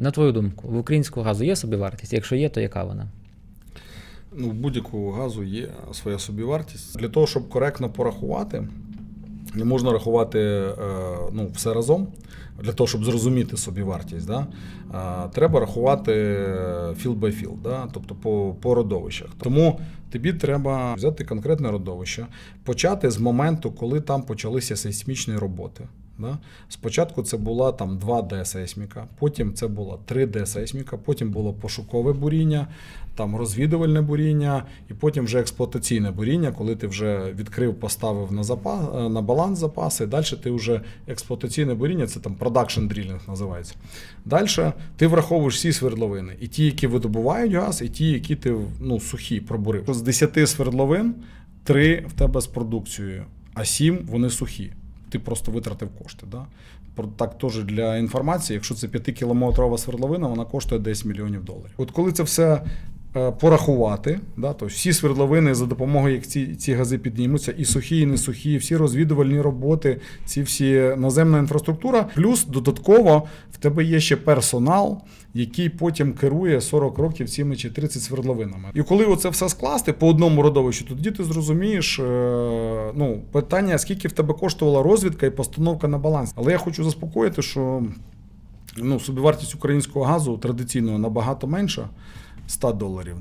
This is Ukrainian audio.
На твою думку, в українського газу є собівартість? Якщо є, то яка вона? Ну, в будь-якого газу є своя собівартість. Для того, щоб коректно порахувати, не можна рахувати е, ну, все разом. Для того, щоб зрозуміти собівартість, да? е, треба рахувати field by field, да? тобто по, по родовищах. Тому тобі треба взяти конкретне родовище, почати з моменту, коли там почалися сейсмічні роботи. Да? Спочатку це була там 2D сейсміка, потім це була 3D сейсміка, потім було пошукове буріння, там розвідувальне буріння, і потім вже експлуатаційне буріння, коли ти вже відкрив, поставив на запас, на баланс запаси. Далі ти вже експлуатаційне буріння, це там production drilling називається. Далі ти враховуєш всі свердловини, і ті, які видобувають газ, і ті, які ти ну, сухі пробурив. З 10 свердловин 3 в тебе з продукцією, а 7 вони сухі ти просто витратив кошти. Да? Так теж для інформації, якщо це 5-кілометрова свердловина, вона коштує 10 мільйонів доларів. От коли це все порахувати, да, то всі свердловини за допомогою, як ці, ці гази піднімуться, і сухі, і не сухі, всі розвідувальні роботи, ці всі наземна інфраструктура, плюс додатково в тебе є ще персонал, який потім керує 40 років цими чи 30 свердловинами. І коли оце все скласти по одному родовищу, тоді ти зрозумієш е, ну, питання, скільки в тебе коштувала розвідка і постановка на баланс. Але я хочу заспокоїти, що ну, собівартість українського газу традиційно набагато менша 100 доларів.